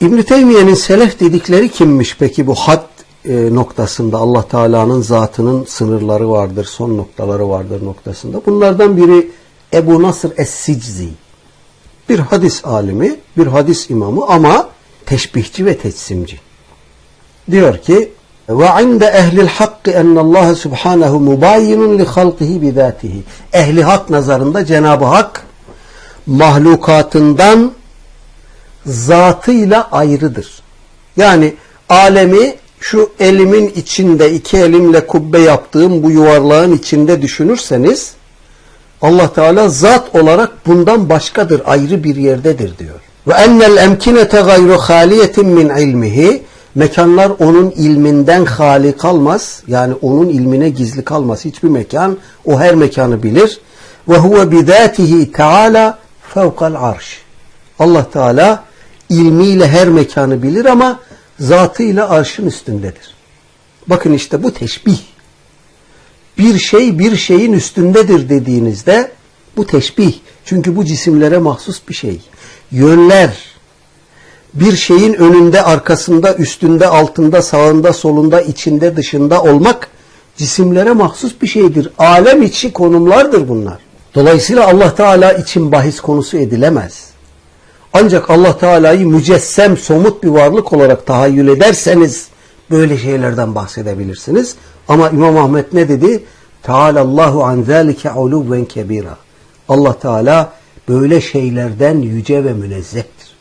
İbn Teymiye'nin selef dedikleri kimmiş peki bu had e, noktasında Allah Teala'nın zatının sınırları vardır, son noktaları vardır noktasında. Bunlardan biri Ebu Nasr Es-Siczi. Bir hadis alimi, bir hadis imamı ama teşbihçi ve teçsimci. Diyor ki ve inde ehlil hakkı Allah subhanahu mubayyinun li halqihi bizatihi. Ehli hak nazarında Cenab-ı Hak mahlukatından zatıyla ayrıdır. Yani alemi şu elimin içinde iki elimle kubbe yaptığım bu yuvarlağın içinde düşünürseniz Allah Teala zat olarak bundan başkadır, ayrı bir yerdedir diyor. Ve ennel emkinete gayru haliyetin min ilmihi mekanlar onun ilminden hali kalmaz. Yani onun ilmine gizli kalmaz. Hiçbir mekan o her mekanı bilir. Ve huve bidatihi teala fevkal arş. Allah Teala ilmiyle her mekanı bilir ama zatıyla arşın üstündedir. Bakın işte bu teşbih. Bir şey bir şeyin üstündedir dediğinizde bu teşbih. Çünkü bu cisimlere mahsus bir şey. Yönler bir şeyin önünde, arkasında, üstünde, altında, sağında, solunda, içinde, dışında olmak cisimlere mahsus bir şeydir. Alem içi konumlardır bunlar. Dolayısıyla Allah Teala için bahis konusu edilemez. Ancak Allah Teala'yı mücessem, somut bir varlık olarak tahayyül ederseniz böyle şeylerden bahsedebilirsiniz. Ama İmam Ahmet ne dedi? Tealallahu an zâlike uluven kebira. Allah Teala böyle şeylerden yüce ve münezzehtir.